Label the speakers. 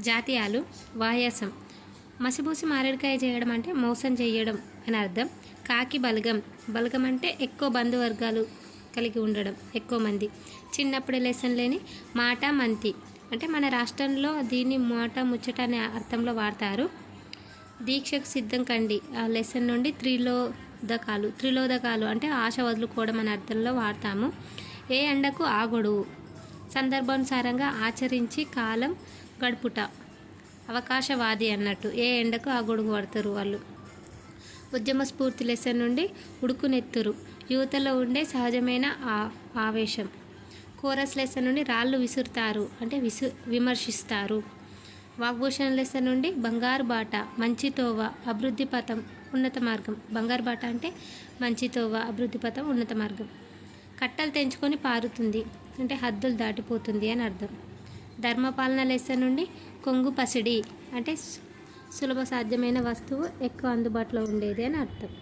Speaker 1: జాతీయాలు వాయాసం. మసిబూసి మారేడుకాయ చేయడం అంటే మోసం చేయడం అని అర్థం. కాకి బలగం. బలగం అంటే ఎక్కువ బంధువర్గాలు కలిగి ఉండడం ఎక్కువ మంది. చిన్నప్పుడు లెసన్ లేని మాట మంతి. అంటే మన రాష్ట్రంలో దీన్ని మాట ముచ్చట అనే అర్థంలో వాడతారు. దీక్షకు సిద్ధం కండి. ఆ లెసన్ నుండి త్రిలోదకాలు. త్రిలోదకాలు అంటే ఆశ వదులుకోవడం అనే అర్థంలో వాడతాము. ఏ ఎండకు ఆ సందర్భానుసారంగా ఆచరించి కాలం గడుపుట అవకాశవాది అన్నట్టు ఏ ఎండకు ఆ గొడుగు పడతారు వాళ్ళు? ఉద్యమ స్ఫూర్తి లెసన్ నుండి ఉడుకునెత్తురు. యువతలో ఉండే సహజమైన ఆ ఆవేశం. కోరస్ లెసన్ నుండి రాళ్ళు విసురుతారు అంటే విసు విమర్శిస్తారు. వాగ్భూషణ లెసన్ నుండి బంగారు బాట మంచి తోవ అభివృద్ధి పథం ఉన్నత మార్గం. బంగారు బాట అంటే మంచి తోవ అభివృద్ధి పథం ఉన్నత మార్గం. కట్టలు తెంచుకొని పారుతుంది అంటే హద్దులు దాటిపోతుంది అని అర్థం. ధర్మపాలన లెసన్ నుండి కొంగు పసిడి అంటే సులభ సాధ్యమైన వస్తువు ఎక్కువ అందుబాటులో ఉండేది అని అర్థం.